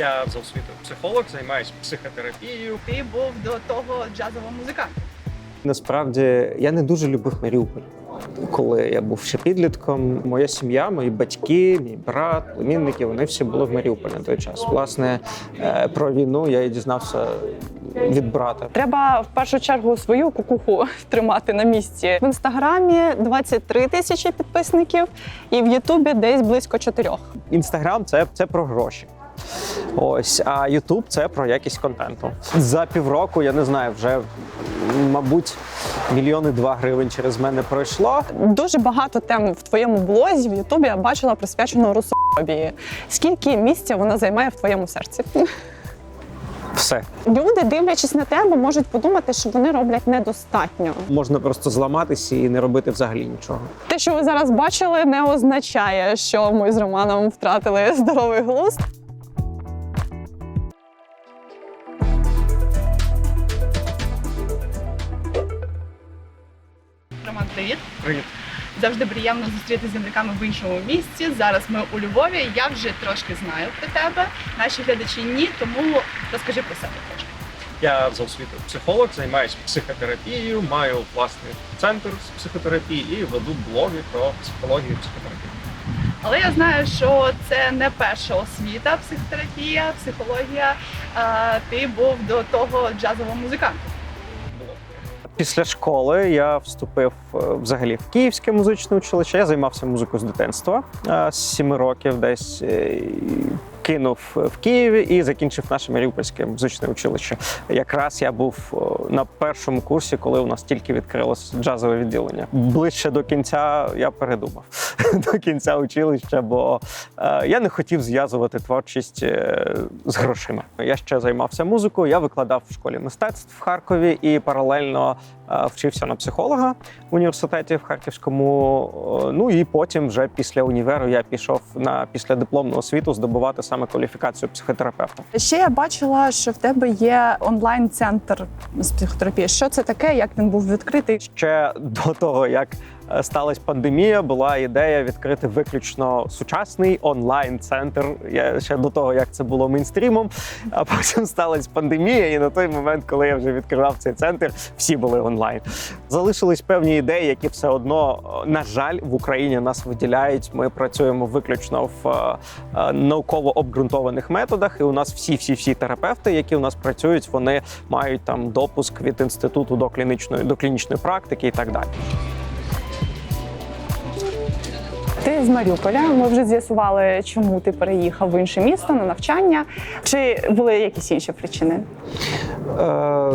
Я за освітою психолог, займаюся психотерапією. Ти був до того джазовим музикантом. Насправді я не дуже любив Маріуполь. Коли я був ще підлітком, моя сім'я, мої батьки, мій брат, племінники, вони всі були в Маріуполі на той час. Власне, е, про війну я і дізнався від брата. Треба в першу чергу свою кукуху тримати на місці. В інстаграмі 23 тисячі підписників, і в Ютубі десь близько чотирьох. Інстаграм це, це про гроші. Ось, а Ютуб це про якість контенту. За півроку, я не знаю, вже мабуть, мільйони два гривень через мене пройшло. Дуже багато тем в твоєму блозі в Ютубі я бачила присвячено русофобії. Скільки місця вона займає в твоєму серці? Все Люди, дивлячись на тебе, можуть подумати, що вони роблять недостатньо. можна просто зламатися і не робити взагалі нічого. Те, що ви зараз бачили, не означає, що ми з Романом втратили здоровий глузд. Привіт. Завжди приємно зустріти з земляками в іншому місці. Зараз ми у Львові. Я вже трошки знаю про тебе. Наші глядачі ні, тому розкажи про себе трошки. Я за освітою психолог, займаюся психотерапією, маю власний центр з психотерапії і веду блоги про психологію і психотерапію. Але я знаю, що це не перша освіта, психотерапія, психологія. Ти був до того джазовим музикантом. Після школи я вступив е, взагалі в Київське музичне училище. Я займався музикою з дитинства е, з сіми років, десь кинув в Києві і закінчив наше Маріупольське музичне училище. Якраз я був е, на першому курсі, коли у нас тільки відкрилось джазове відділення. Ближче до кінця я передумав до кінця училища, бо е, я не хотів зв'язувати творчість е, з грошима. Я ще займався музикою. Я викладав в школі мистецтв в Харкові і паралельно вчився на психолога в університеті в Харківському. Е, Ну і потім, вже після універу, я пішов на післядипломну освіту здобувати саме кваліфікацію психотерапевта. Ще я бачила, що в тебе є онлайн-центр з психотерапії. Що це таке? Як він був відкритий? Ще до того, як е, сталася пандемія, була ідея відкрити виключно сучасний онлайн-центр. Я ще до того, як це було мейнстрімом. А потім сталася пандемія, і на той момент, коли я вже відкривав цей центр, всі були онлайн. Залишились певні ідеї, які все одно, е, на жаль, в Україні нас виділяють. Ми працюємо виключно в е, е, науково обґрунтованих методах. І у нас всі, всі, всі терапевти, які у нас працюють, вони мають там допуск від інституту до клінічної до клінічної практики і так далі. Ти з Маріуполя. Ми вже з'ясували, чому ти переїхав в інше місто на навчання. Чи були якісь інші причини? Е,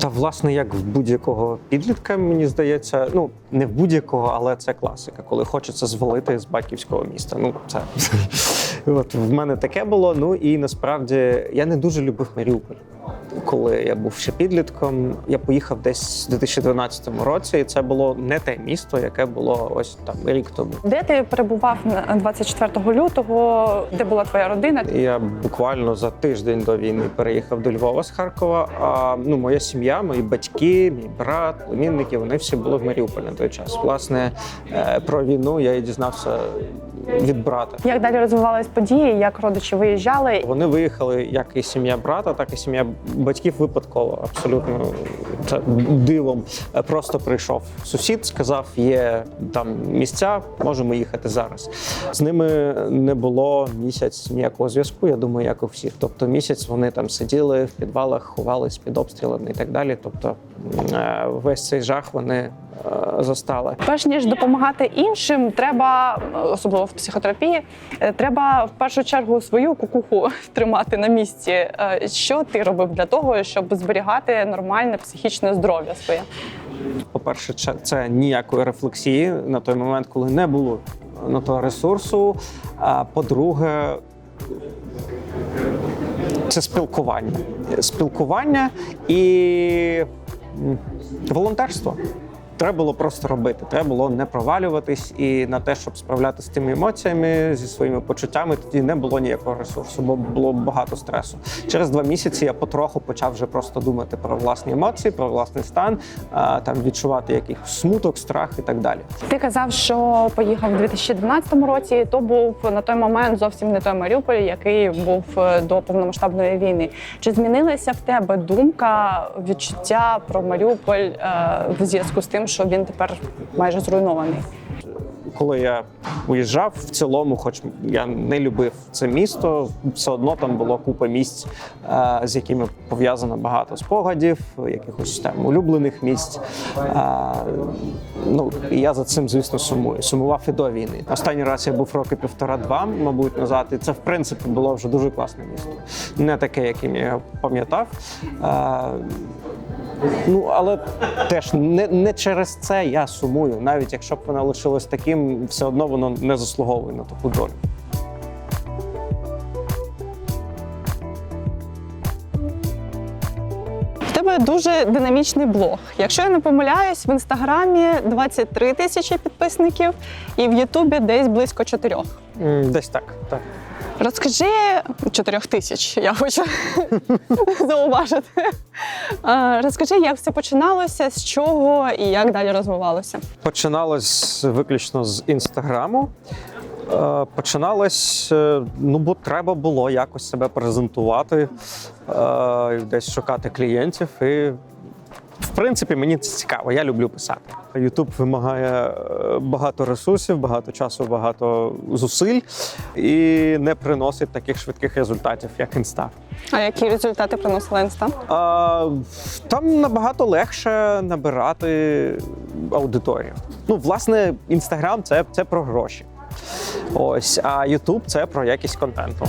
Та власне, як в будь-якого підлітка, мені здається, ну не в будь-якого, але це класика, коли хочеться звалити з батьківського міста. Ну це от в мене таке було. Ну і насправді я не дуже любив Маріуполь. Коли я був ще підлітком, я поїхав десь у 2012 році, і це було не те місто, яке було ось там рік тому. Де ти перебував на 24 лютого? Де була твоя родина? Я буквально за тиждень до війни переїхав до Львова з Харкова. А ну, моя сім'я, мої батьки, мій брат, племінники, вони всі були в Маріуполі на той час. Власне, е, про війну я і дізнався від брата. Як далі розвивались події? Як родичі виїжджали? Вони виїхали як і сім'я брата, так і сім'я батьків випадково. Абсолютно це дивом. Е, Просто прийшов сусід, сказав: є там місця, можемо їхати зараз. З ними не було місяць ніякого зв'язку. Я думаю, як у всіх. Тобто місяць вони там сиділи в підвалах, ховались під обстрілами і так далі. Тобто е, весь цей жах вони застали. Перш ніж допомагати іншим, треба, особливо в психотерапії, е, треба в першу чергу свою кукуху тримати на місці. Е, Що ти робив для того, щоб зберігати нормальне психічне здоров'я своє? По-перше, це- ніякої рефлексії на той момент, коли не було на то ресурсу. А по-друге, це спілкування. Спілкування і волонтерство. Треба було просто робити. Треба було не провалюватись, і на те, щоб справлятися з тими емоціями, зі своїми почуттями, тоді не було ніякого ресурсу, бо було багато стресу. Через два місяці я потроху почав вже просто думати про власні емоції, про власний стан, там відчувати якийсь смуток, страх і так далі. Ти казав, що поїхав у 2012 році. То був на той момент зовсім не той Маріуполь, який був е, до повномасштабної війни. Чи змінилася в тебе думка, відчуття про Маріуполь е, в зв'язку з тим, що він тепер майже зруйнований? коли я уїжджав в цілому, хоч я не любив це місто, все одно там було купа місць, е, з якими пов'язано багато спогадів, якихось там улюблених місць. Е, Ну і я за цим, звісно, сумую. Сумував і до війни. Останній раз я був роки півтора-два, мабуть, назад, і це в принципі було вже дуже класне місто. Не таке, яким я пам'ятав. Ну, але теж не, не через це я сумую. Навіть якщо б воно лишилось таким, все одно воно не заслуговує на таку долю. В тебе дуже динамічний блог. Якщо я не помиляюсь, в інстаграмі 23 тисячі підписників і в Ютубі десь близько 4. М, Десь так. так. Розкажи 4 тисяч, я хочу зауважити. Розкажи, як все починалося, з чого і як далі розвивалося. Починалось виключно з інстаграму. Е, Починалось, е, ну бо треба було якось себе презентувати, е, десь шукати клієнтів. І в принципі мені це цікаво. Я люблю писати. Ютуб вимагає е, багато ресурсів, багато часу, багато зусиль і не приносить таких швидких результатів, як інста. А які результати приносила інста? А, там набагато легше набирати аудиторію. Ну, власне, інстаграм це, це про гроші. Ось, а Ютуб це про якість контенту.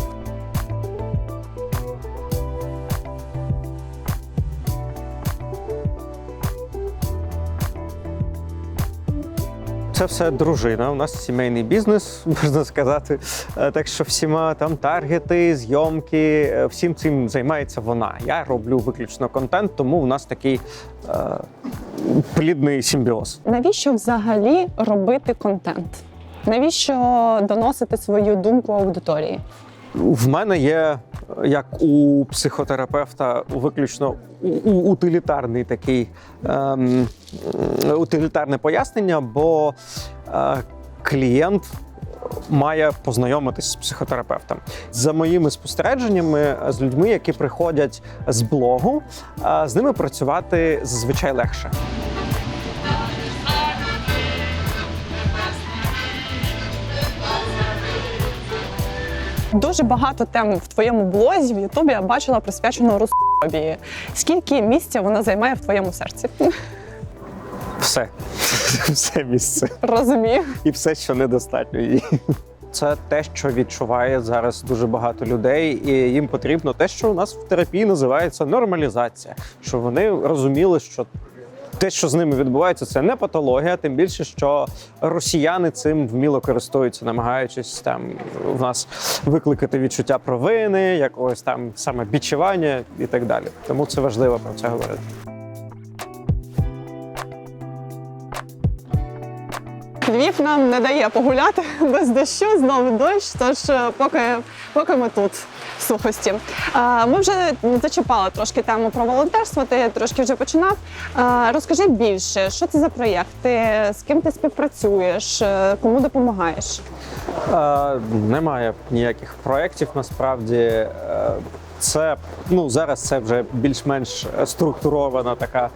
Це все дружина. У нас сімейний бізнес, можна сказати. Е, Так що всіма там таргети, зйомки, е, всім цим займається вона. Я роблю виключно контент, тому у нас такий е, плідний симбіоз. Навіщо взагалі робити контент? Навіщо доносити свою думку аудиторії? В мене є, як у психотерапевта, виключно утилітарний такий ем, утилітарне пояснення, бо е, клієнт має познайомитись з психотерапевтом. За моїми спостереженнями, з людьми, які приходять з блогу, е, з ними працювати зазвичай легше. Дуже багато тем в твоєму блозі в Ютубі я бачила присвячено розпові. Скільки місця вона займає в твоєму серці? Все, все місце. Розумію. і все, що недостатньо їй. Це те, що відчуває зараз дуже багато людей, і їм потрібно те, що у нас в терапії називається нормалізація. Що вони розуміли, що те, що з ними відбувається, це не патологія, тим більше, що росіяни цим вміло користуються, намагаючись там в нас викликати відчуття провини, якогось там самобічування і так далі. Тому це важливо про це говорити. Львів нам не дає погуляти без дощу, знову дощ. Тож е, поки, поки ми тут сухості. Ми вже зачіпали трошки тему про волонтерство. Ти трошки вже починав. Розкажи більше, що це за проєкти, з ким ти співпрацюєш, е, кому допомагаєш? Е, немає ніяких проєктів насправді. Це ну зараз це вже більш-менш структурована така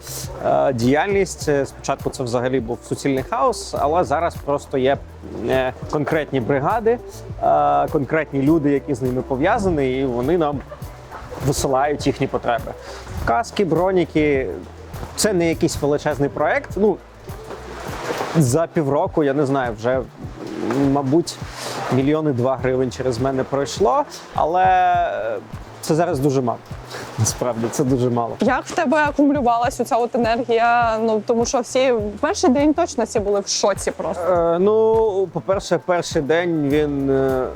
е, діяльність. Е, Спочатку це взагалі був суцільний хаос, але зараз просто є е, конкретні бригади, е, конкретні люди, які з ними пов'язані, і вони нам висилають їхні потреби. Каски, броніки це не якийсь величезний проект. Ну за півроку, я не знаю, вже мабуть мільйони два гривень через мене пройшло, але е, це зараз дуже мало. Насправді це дуже мало. Як в тебе акумулювалася ця от енергія? Ну тому що всі в перший день точно всі були в шоці просто. Е, ну, по-перше, перший день він е,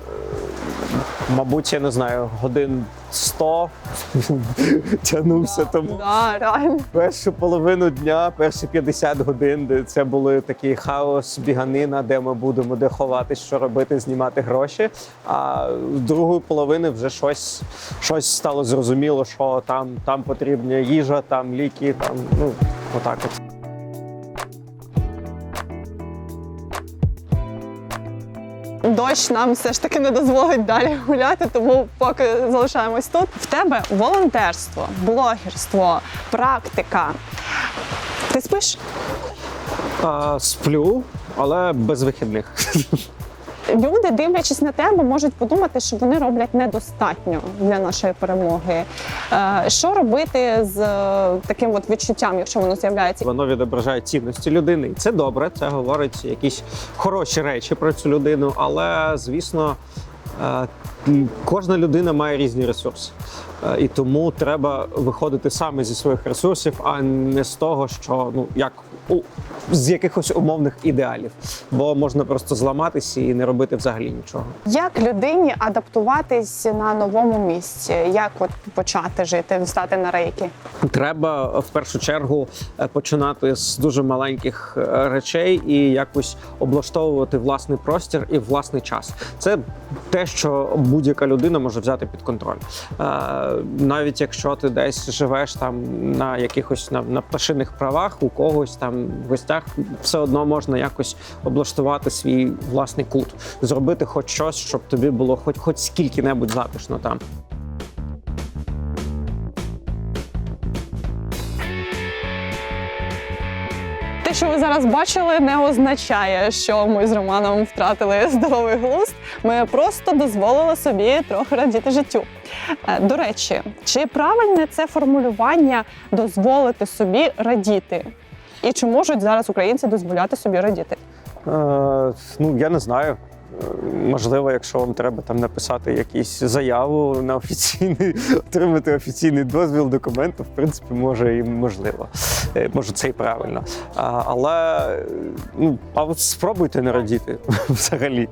мабуть, я не знаю, годин 100 тягнувся тому. Да, реально. Першу половину дня, перші 50 годин, де це були такий хаос, біганина, де ми будемо де ховатись, що робити, знімати гроші. А другої половини вже щось, щось стало зрозуміло, що там, там потрібна їжа, там ліки, там ну отак от. Дощ нам все ж таки не дозволить далі гуляти, тому поки залишаємось тут. В тебе волонтерство, блогерство, практика. Ти спиш? А, сплю, але без вихідних. Люди, дивлячись на тебе, можуть подумати, що вони роблять недостатньо для нашої перемоги. Е, Що робити з е, таким от відчуттям, якщо воно з'являється? Воно відображає цінності людини. І це добре, це говорить якісь хороші речі про цю людину, але звісно. Кожна людина має різні ресурси, Е, і тому треба виходити саме зі своїх ресурсів, а не з того, що ну як у з якихось умовних ідеалів, бо можна просто зламатися і не робити взагалі нічого. Як людині адаптуватись на новому місці? Як от почати жити, стати на рейки? Треба в першу чергу е, починати з дуже маленьких е, речей і якось облаштовувати власний простір і власний час. Це те, що будь-яка людина може взяти під контроль. Е, Навіть якщо ти десь живеш там на якихось на, на пташиних правах, у когось там в гостях, все одно можна якось облаштувати свій власний кут, зробити хоч щось, щоб тобі було хоч хоч скільки-небудь затишно там. Що ви зараз бачили, не означає, що ми з Романом втратили здоровий глузд. Ми просто дозволили собі трохи радіти життю. Е, До речі, чи правильне це формулювання дозволити собі радіти? І чи можуть зараз українці дозволяти собі радіти? Е, ну, я не знаю. Можливо, якщо вам треба там написати якусь заяву на офіційний, отримати офіційний дозвіл, документ, то в принципі може і можливо. Е, Може, це і правильно. А, але ну, а от спробуйте не радіти взагалі.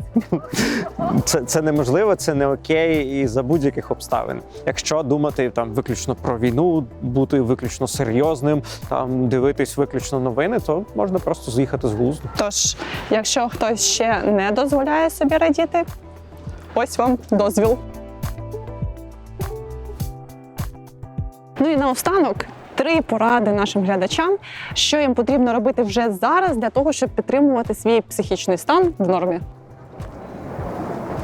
Це, це неможливо, це не окей і за будь-яких обставин. Якщо думати там виключно про війну, бути виключно серйозним, там дивитись виключно новини, то можна просто з'їхати з глузду. Тож, якщо хтось ще не дозволяє собі радіти, ось вам дозвіл. Ну і наостанок. Три поради нашим глядачам, що їм потрібно робити вже зараз для того, щоб підтримувати свій психічний стан в нормі.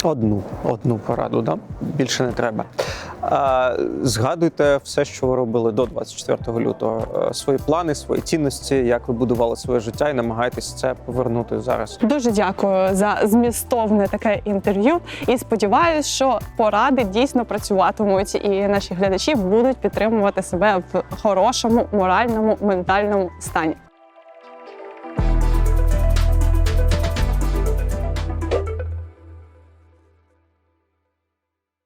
Одну, одну пораду, да? більше не треба. Згадуйте все, що ви робили до 24 лютого. Е, Свої плани, свої цінності, як ви будували своє життя, і намагайтесь це повернути зараз. Дуже дякую за змістовне таке інтерв'ю. І сподіваюся, що поради дійсно працюватимуть, і наші глядачі будуть підтримувати себе в хорошому моральному ментальному стані.